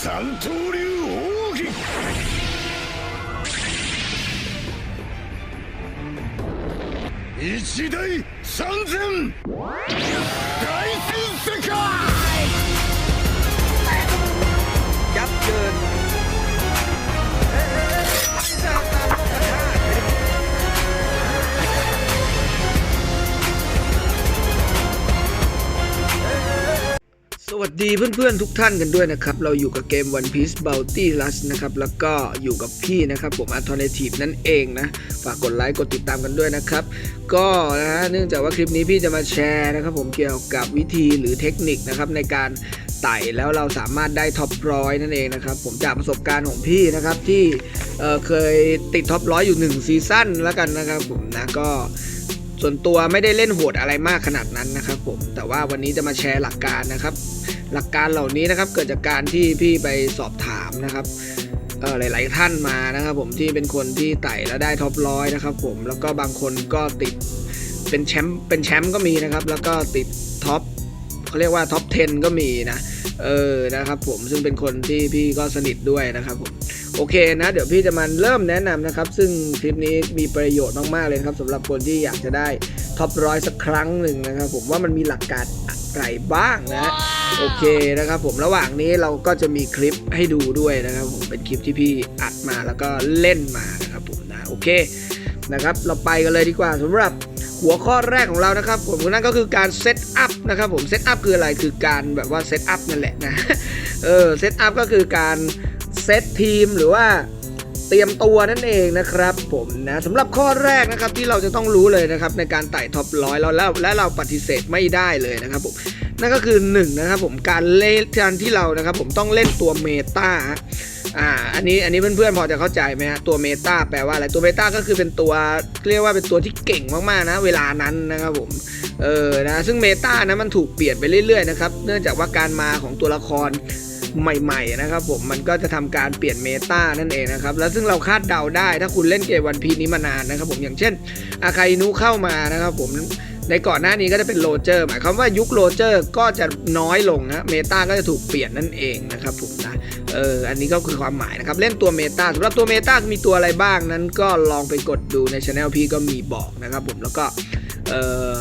三刀流奥義。一大三千。大戦世 วัสดีเพื่อนๆทุกท่านกันด้วยนะครับ เราอยู่กับเกม One Piece Bounty Rush นะครับ แล้วก็อยู่กับพี่นะครับ ผม Alternative นั่นเองนะ ฝากกดไลค์กดติดตามกันด้วยนะครับ ก็นะฮะเนื่องจากว่าคลิปนี้พี่จะมาแชร์นะครับ ผมเกี่ยวกับวิธีหรือเทคนิคนะครับในการไต่แล้วเราสามารถได้ท็อปร้อยนั่นเองนะครับ ผมจากประสบการณ์ของพี่นะครับที่เอ่อเคยติดท็อปร้อยอยู่ 1 ซีซั่นแล้วกันนะครับผมนะก็ส่วนตัวไม่ได้เล่นโหดอะไรมากขนาดนั้นนะครับผม แต่ว่าวันนี้จะมาแชร์หลักการนะครับ หลักการเหล่านี้นะครับเกิดจากการที่พี่ไปสอบถามนะครับหลาย ๆ ท่านมานะครับ ผมที่เป็นคนที่ไต่แล้วได้ท็อปร้อยนะครับ ผมแล้วก็บางคนก็ติดเป็นแชมป์เป็นแชมป์ก็มีนะครับ แล้วก็ติดท็อปเขาเรียกว่าท็อป 10 ก็มีนะเออนะครับผมซึ่งเป็นคนที่พี่ก็สนิทด้วยนะครับผมโอเคนะเดี๋ยวพี่จะมาเริ่มแนะนำนะครับ ซึ่งคลิปนี้มีประโยชน์มาก ๆ เลยครับสำหรับคนที่อยากจะได้ท็อปร้อยสักครั้งหนึ่งนะครับ ผมว่ามันมีหลักการอะไรบ้างนะ โอเคนะครับผมระหว่างนี้เราก็จะมีคลิปให้ดูด้วยนะครับผมเป็นคลิปที่พี่อัดมาแล้วก็เล่นมานะครับผมนะโอเคนะครับเราไปกันเลยดีกว่าสำหรับหัวข้อแรกของเรานะครับผมนั่นก็คือการเซตอัพนะครับผมเซตอัพคืออะไรคือการแบบว่าเซตอัพนั่นแหละนะเออเซตอัพก็คือการเซตทีมหรือว่าเตรียมตัวนั่นเองนะครับผมนะสำหรับข้อแรกนะครับที่เราจะต้องรู้เลยนะครับในการไต่ท็อปร้อยแล้วแล้วและเราปฏิเสธไม่ได้เลยนะครับผม นั่นก็คือ1นงนะครับผมการเล่นการที่เรานะครับผมต้องเล่นตัวเมตาอ่าอันนี้อันนี้เพื่อนๆพอจะเข้าใจไหมฮะตัวเมตาแปลว่าอะไรตัวเมตาก็คือเป็นตัวเรียกว่าเป็นตัวที่เก่งมากๆนะเวลานั้นนะครับผมเออนะซึ่งเมตานะมันถูกเปลี่ยนไปเรื่อยๆนะครับเนื่องจากว่าการมาของตัวละครใหม่ๆนะครับผมมันก็จะทำการเปลี่ยนเมตานั่นเองนะครับแล้วซึ่งเราคาดเดาได้ถ้าคุณเล่นเกมวันพีนี้มานานนะครับผมอย่างเช่นอาคาอินุเข้ามานะครับผม ในก่อนหน้านี้ก็จะเป็นโรเจอร์หมายความว่ายุคโรเจอร์ก็จะน้อยลงนะเมตาก็จะถูกเปลี่ยนนั่นเองนะครับผมนะเอออันนี้ก็คือความหมายนะครับ เล่นตัวเมตาสำหรับตัวเมตามีตัวอะไรบ้างนั้นก็ลองไปกดดูในช anel พี่ก็มีบอกนะครับผมแล้วก็เออ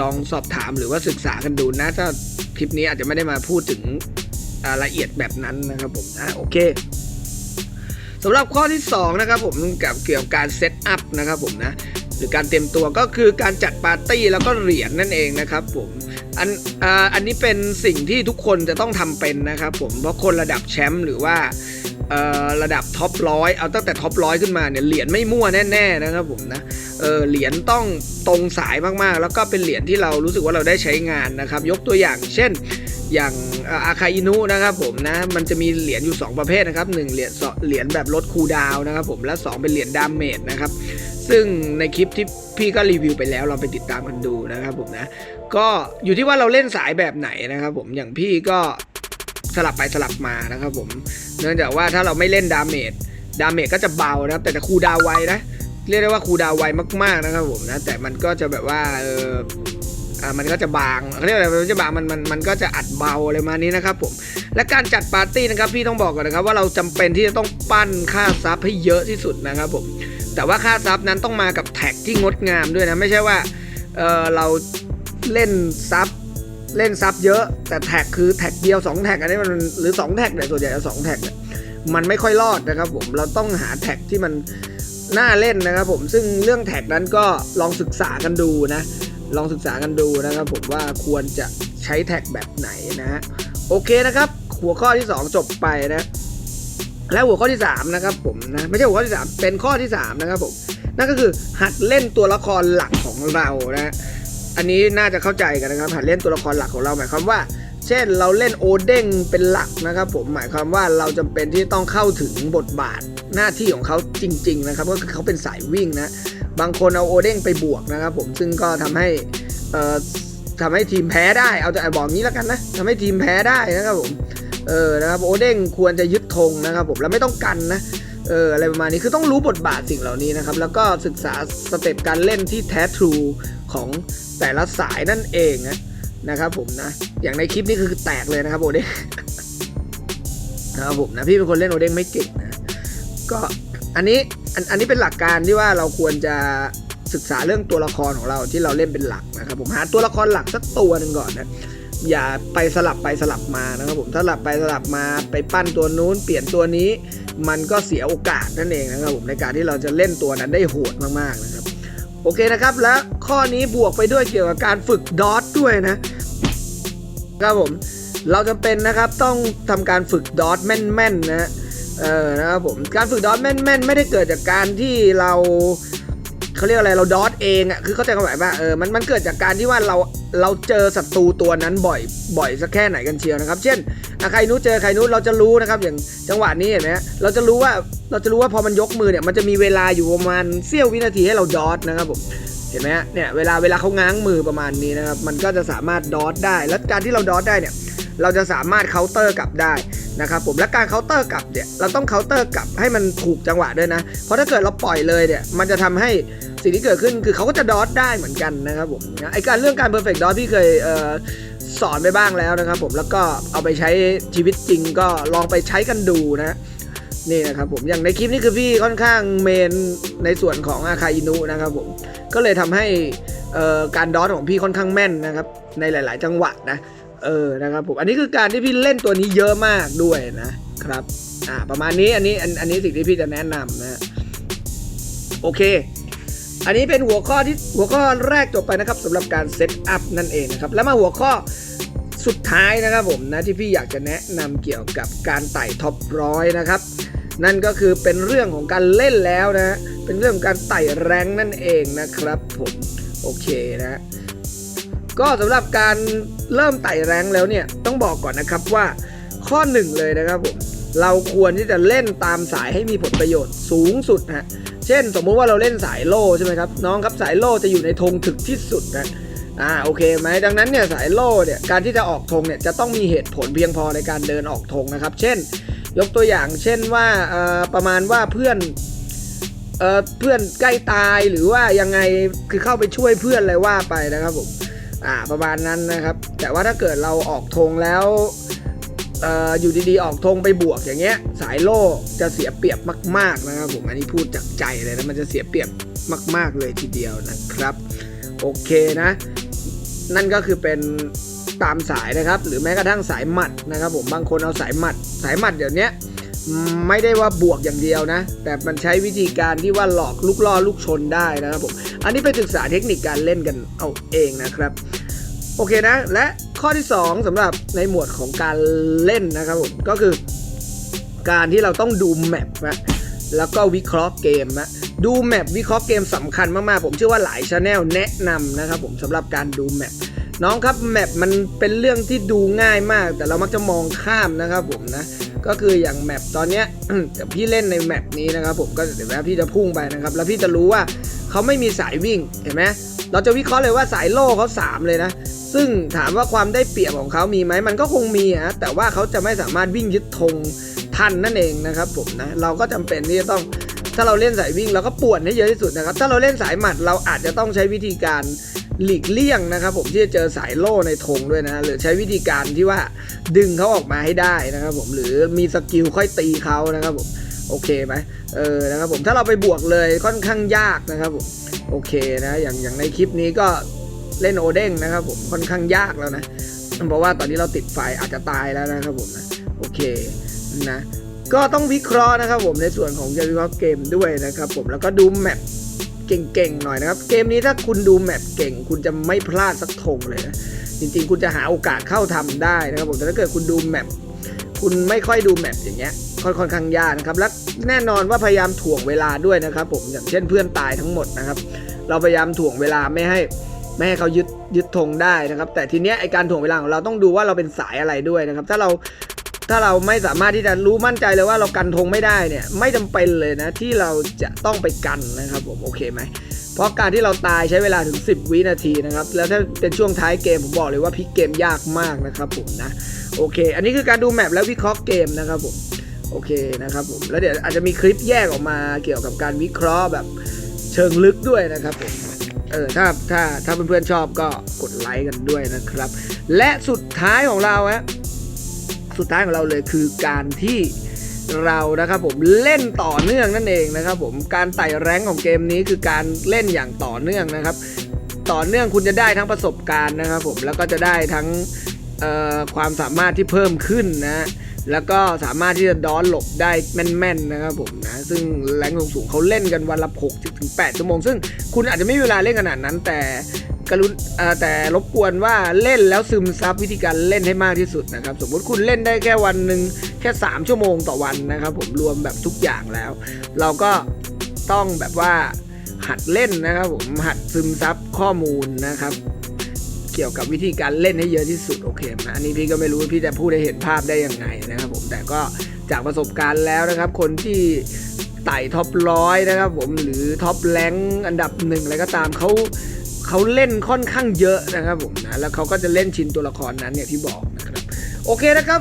ลองสอบถามหรือว่าศึกษากันดูนะ ถ้าคลิปนี้อาจจะไม่ได้มาพูดถึงละเอียดแบบนั้นนะครับผมนะโอเคสำหรับข้อที่2นะครับผมกับเกี่ยวกับการเซตอัพนะครับผมนะ รือการเตรียมตัวก็คือการจัดปาร์ตี้แล้วก็เหรียญนั่นเองนะครับผมอันอ,อันนี้เป็นสิ่งที่ทุกคนจะต้องทำเป็นนะครับผมเพราะคนระดับแชมป์หรือว่าระดับท็อปร้อยเอาตั้งแต่ท็อปร้อยขึ้นมาเนี่ยเหรียญไม่มั่วแน่ๆนะครับผมนะเออเหรียญต้องตรงสายมากๆ แล้วก็เป็นเหรียญที่เรารู้สึกว่าเราได้ใช้งานนะครับ ยกตัวอย่างเช่นอย่าง อาคาอินุนะครับผมนะมันจะมีเหรียญอยู่ 2 ประเภทนะครับหนึ่งเหรียญเหรียญแบบลดคูดาวนะครับผมและ 2 เป็นเหรียญดาเมจนะครับซึ่งในคลิปที่พี่ก็รีวิวไปแล้วเราไปติดตามกันดูนะครับผมนะก็อยู่ที่ว่าเราเล่นสายแบบไหนนะครับผมอย่างพี่ก็สลับไปสลับมานะครับผมเนื่องจากว่าถ้าเราไม่เล่นดาเมจดาเมจก็จะเบานะครับแต่จะคูดาวไวนะเรียกได้ว่าคูดาวไวมากๆนะครับผมนะแต่มันก็จะแบบว่าเออ อ่ามันก็จะบางเขาเรียกอะไรมันจะบางมันมันมันก็จะอัดเบาอะไรมานี้นะครับผมและการจัดปาร์ตี้นะครับพี่ต้องบอกก่อนนะครับ ว่าเราจำเป็นที่จะต้องปั้นค่าซับให้เยอะที่สุดนะครับผมแต่ว่าค่าซับนั้นต้องมากับแท็กที่งดงามด้วยนะ ไม่ใช่ว่าเออเราเล่นซับเล่นซับเยอะ แต่แท็กคือแท็กเดียว 2 แท็กอันนี้มันหรือ 2 แท็กเนี่ยส่วนใหญ่จะสองแท็กมันไม่ค่อยรอดนะครับผมเราต้องหาแท็กที่มันน่าเล่นนะครับผมซึ่งเรื่องแท็กนั้นก็ลองศึกษากันดูนะ ลองศึกษากันดูนะครับผมว่าควรจะใช้แท็กแบบไหนนะฮะโอเคนะครับ หัวข้อที่ 2 จบไปนะและหัวข้อที่3นะครับผมนะไม่ใช่หัวข้อที่ 3 เป็นข้อที่ 3 นะครับผมนั่นก็คือหัดเล่นตัวละครหลักของเรานะอันนี้น่าจะเข้าใจกันนะครับ หัดเล่นตัวละครหลักของเราหมายความว่า เช่นเราเล่นโอเด้งเป็นหลักนะครับ ผมหมายความว่าเราจำเป็นที่ต้องเข้าถึงบทบาท หน้าที่ของเขาจริง ๆ นะครับ ก็คือเขาเป็นสายวิ่งนะ บางคนเอาโอเด้งไปบวกนะครับผมซึ่งก็ทำให้ทำให้ทีมแพ้ได้เอาแต่บอกงี้แล้วกันนะทำให้ทีมแพ้ได้นะครับผมเออนะครับโอเด้งควรจะยึดธงนะครับผมแล้วไม่ต้องกันนะเอออะไรประมาณนี้คือต้องรู้บทบาทสิ่งเหล่านี้นะครับ แล้วก็ศึกษาสเต็ปการเล่นที่แท้ทรูของแต่ละสายนั่นเองนะนะครับผมนะ อย่างในคลิปนี้คือแตกเลยนะครับโอเด้งนะครับผมนะพี่เป็นคนเล่นโอเด้งไม่เก่งนะ ก็อันนี้อันอันนี้เป็นหลักการที่ว่าเราควรจะศึกษาเรื่องตัวละครของเราที่เราเล่นเป็นหลักนะครับผมหาตัวละครหลักสักตัวหนึ่งก่อนนะอย่าไปสลับไปสลับมานะครับผมสลับไปสลับมาไปปั้นตัวนู้นเปลี่ยนตัวนี้ มันก็เสียโอกาสนั่นเองนะครับผมในการที่เราจะเล่นตัวนั้นได้โหดมากๆนะครับโอเคนะครับ และข้อนี้บวกไปด้วยเกี่ยวกับการฝึกดอทด้วยนะครับผมเราจะเป็นนะครับต้องทำการฝึกดอทแม่นๆนะ เออนะครับผมการฝึกดอทแม่นๆไม่ได้เกิดจากการที่เราเขาเรียกอะไรเราดอทเองอะคือเข้าใจกันไหมว่าเออมันมันเกิดจากการที่ว่าเราเราเจอศัตรูตัวนั้นบ่อยบ่อยสักแค่ไหนกันเชียวนะครับ เช่นใครนู้เจอใครนู้เราจะรู้นะครับ อย่างจังหวะนี้เห็นไหมเราจะรู้ว่าเราจะรู้ว่าพอมันยกมือเนี่ยมันจะมีเวลาอยู่ประมาณเสี้ยววินาทีให้เราดอทนะครับผมเห็นไหมฮะเนี่ยเวลาเวลาเขาง้างมือประมาณนี้นะครับมันก็จะสามารถดอทได้ และการที่เราดอทได้เนี่ยเราจะสามารถเคาน์เตอร์กลับได้ นะครับผมและการเคาน์เตอร์กลับเนี่ยเราต้องเคาน์เตอร์กลับให้มันถูกจังหวะด้วยนะ เพราะถ้าเกิดเราปล่อยเลยเนี่ยมันจะทำให้สิ่งที่เกิดขึ้นคือเขาก็จะดอทได้เหมือนกันนะครับผมไอการเรื่องการ perfect dot พี่เคยเออสอนไปบ้างแล้วนะครับผมแล้วก็เอาไปใช้ชีวิตจริงก็ลองไปใช้กันดูนะนี่นะครับผมอย่างในคลิปนี้คือพี่ค่อนข้างเมนในส่วนของอาคาอินุนะครับผมก็เลยทำให้การดอทของพี่ค่อนข้างแม่นนะครับในหลาย ๆ จังหวะนะ เออนะครับผมอันนี้คือการที่พี่เล่นตัวนี้เยอะมากด้วยนะครับอ่าประมาณนี้อันนี้อันอันนี้สิ่งที่พี่จะแนะนำนะโอเค อันนี้เป็นหัวข้อที่หัวข้อแรกจบไปนะครับสำหรับการเซตอัพนั่นเองนะครับแล้วมาหัวข้อสุดท้ายนะครับผมนะที่พี่อยากจะแนะนำเกี่ยวกับการไต่ท็อปร้อยนะครับนั่นก็คือเป็นเรื่องของการเล่นแล้วนะ เป็นเรื่องของการไต่แรงนั่นเองนะครับผม โอเคนะ ก็สำหรับการเริ่มไต่แรงแล้วเนี่ยต้องบอกก่อนนะครับว่าข้อหนึ่งเลยนะครับผมเราควรที่จะเล่นตามสายให้มีผลประโยชน์สูงสุดนะเช่น สมมุติว่าเราเล่นสายโล่ใช่ไหมครับน้องครับสายโล่จะอยู่ในธงถึกที่สุดนะอ่าโอเคไหมดังนั้นเนี่ยสายโล่เนี่ยการที่จะออกธงเนี่ยจะต้องมีเหตุผลเพียงพอในการเดินออกธงนะครับ เช่น ยกตัวอย่างเช่นว่าประมาณว่าเพื่อนเอเพื่อนใกล้ตายหรือว่ายังไงคือเข้าไปช่วยเพื่อนอะไรว่าไปนะครับผม อ่าประมาณนั้นนะครับ แต่ว่าถ้าเกิดเราออกธงแล้วเอ่ออยู่ดีๆ ออกธงไปบวกอย่างเงี้ย สายโล่จะเสียเปรียบมาก ๆนะครับผมอันนี้พูดจากใจเลยนะมันจะเสียเปรียบมาก ๆเลยทีเดียวนะครับ โอเคนะ นั่นก็คือเป็นตามสายนะครับ หรือแม้กระทั่งสายหมัดนะครับ ผมบางคนเอาสายหมัด สายหมัดเดี๋ยวนี้ ไม่ได้ว่าบวกอย่างเดียวนะ แต่มันใช้วิธีการที่ว่าหลอกลูกล่อลูกชนได้นะครับผมอันนี้ไปศึกษาเทคนิคการเล่นกันเอาเองนะครับโอเคนะ และข้อที่ 2สำหรับในหมวดของการเล่นนะครับผมก็คือ การที่เราต้องดูแมปนะแล้วก็วิเคราะห์เกมนะดูแมปวิเคราะห์เกมสำคัญมากๆ ผมเชื่อว่าหลายช anel แนะนำนะครับผมสำหรับการดูแมปน้องครับแมปมันเป็นเรื่องที่ดูง่ายมาก แต่เรามักจะมองข้ามนะครับผมนะ ก็คืออย่างแมปตอนเนี้ยพี่เล่นในแมปนี้นะครับผมก็เดี๋ยวแพี่จะพุ่งไปนะครับ แล้วพี่จะรู้ว่าเขาไม่มีสายวิ่งเห็นไหมเราจะวิเคราะห์เลยว่าสายโล่เขา3 เลยนะ ซึ่งถามว่าความได้เปรียบของเขามีไหมมันก็คงมีฮะแต่ว่าเขาจะไม่สามารถวิ่งยึดธงทันนั่นเองนะครับผมนะเราก็จำเป็นที่จะต้อง ถ้าเราเล่นสายวิ่งเราก็ป่วนให้เยอะที่สุดนะครับ ถ้าเราเล่นสายหมัดเราอาจจะต้องใช้วิธีการหลีกเลี่ยงนะครับ ผมที่จะเจอสายโล่ในธงด้วยนะหรือใช้วิธีการที่ว่าดึงเขาออกมาให้ได้นะครับ ผมหรือมีสกิลค่อยตีเขานะครับผมโอเคไหมเออนะครับผมถ้าเราไปบวกเลยค่อนข้างยากนะครับผมโอเคนะอย่างอย่างในคลิปนี้ก็เล่นโอเด้งนะครับ ผมค่อนข้างยากแล้วนะเพราะว่าตอนนี้เราติดไฟอาจจะตายแล้วนะครับผมนะโอเคนะ ก็ต้องวิเคราะห์นะครับผมในส่วนของการวิเคราะห์เกมด้วยนะครับผมแล้วก็ดูแมปเก่งๆหน่อยนะครับ เกมนี้ถ้าคุณดูแมปเก่ง คุณจะไม่พลาดสักธงเลยนะจริงๆ คุณจะหาโอกาสเข้าทำได้นะครับผมแต่ถ้าเกิดคุณดูแมปคุณไม่ค่อยดูแมปอย่างเงี้ยค่อนค่อนข้างยากนะครับและแน่นอนว่าพยายามถ่วงเวลาด้วยนะครับ ผมอย่างเช่นเพื่อนตายทั้งหมดนะครับ เราพยายามถ่วงเวลาไม่ให้ไม่ให้เขายึดยึดธงได้นะครับ แต่ทีเนี้ยไอการถ่วงเวลาของเราต้องดูว่าเราเป็นสายอะไรด้วยนะครับ ถ้าเรา ถ้าเราไม่สามารถที่จะรู้มั่นใจเลยว่าเรากันธงไม่ได้เนี่ยไม่จำเป็นเลยนะที่เราจะต้องไปกันนะครับผมโอเคไหมเพราะการที่เราตายใช้เวลาถึง 10 วินาทีนะครับแล้วถ้าเป็นช่วงท้ายเกมผมบอกเลยว่าพิกเกมยากมากนะครับผมนะโอเค อันนี้คือการดูแมปและวิเคราะห์เกมนะครับผมโอเคนะครับผมแล้วเดี๋ยวอาจจะมีคลิปแยกออกมาเกี่ยวกับการวิเคราะห์แบบเชิงลึกด้วยนะครับผมเออถ้าถ้าถ้าเพื่อนๆชอบก็กดไลค์กันด้วยนะครับ และสุดท้ายของเราฮะ สุดท้ายของเราเลยคือการที่เรานะครับผมเล่นต่อเนื่องนั่นเองนะครับผมการไต่แรงของเกมนี้คือการเล่นอย่างต่อเนื่องนะครับ ต่อเนื่องคุณจะได้ทั้งประสบการณ์นะครับผมแล้วก็จะได้ทั้งความสามารถที่เพิ่มขึ้นนะแล้วก็สามารถที่จะดอนหลบได้แม่นๆนะครับผมนะซึ่งแรงสูงๆเขาเล่นกันวันละ6ถึง8ชั่วโมง ซึ่งคุณอาจจะไม่มีเวลาเล่นขนาดนั้นแต่ กรุณแต่รบกวนว่าเล่นแล้วซึมซับวิธีการเล่นให้มากที่สุดนะครับ สมมติคุณเล่นได้แค่วันหนึ่งแค่ 3 ชั่วโมงต่อวันนะครับ ผมรวมแบบทุกอย่างแล้ว เราก็ต้องแบบว่าหัดเล่นนะครับผมหัดซึมซับข้อมูลนะครับ เกี่ยวกับวิธีการเล่นให้เยอะที่สุดโอเคไหมอันนี้พี่ก็ไม่รู้พี่จะพูดให้เห็นภาพได้ยังไงนะครับผมแต่ก็จากประสบการณ์แล้วนะครับ คนที่ไต่ท็อปร้อยนะครับผมหรือท็อปแรงอันดับหนึ่งอะไรก็ตามเขา เขาเล่นค่อนข้างเยอะนะครับผมนะแล้วเขาก็จะเล่นชินตัวละครนั้นอย่างที่บอกนะครับโอเคนะครับ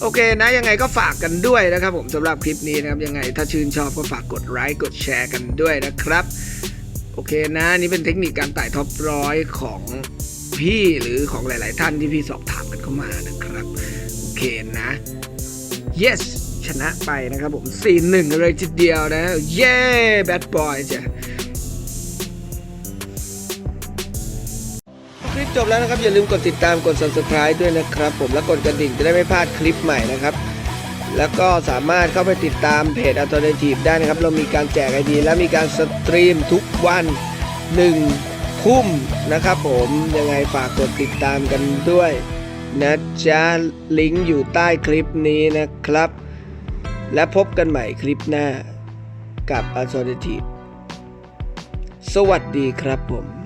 โอเคนะยังไงก็ฝากกันด้วยนะครับ ผมสำหรับคลิปนี้นะครับยังไงถ้าชื่นชอบก็ฝากกดไลค์กดแชร์กันด้วยนะครับ โอเคนะนี่เป็นเทคนิคการไต่ท็อปร้อยของพี่หรือของหลาย ๆ ท่านที่พี่สอบถามกันเข้ามานะครับ โอเคนะ yes ชนะไปนะครับผม 4-1 เลยทีเดียวนะ เย้ bad boy จ้ะ จบแล้วนะครับ อย่าลืมกดติดตามกด subscribe ด้วยนะครับ ผมแล้วกดกระดิ่งจะได้ไม่พลาดคลิปใหม่นะครับ แล้วก็สามารถเข้าไปติดตามเพจ Alternative ได้นะครับ เรามีการแจกไอดีและมีการสตรีมทุกวัน1ทุ่มนะครับผมยังไงฝากกดติดตามกันด้วยนะจ๊ะลิงก์อยู่ใต้คลิปนี้นะครับ และพบกันใหม่คลิปหน้ากับ Alternative สวัสดีครับผม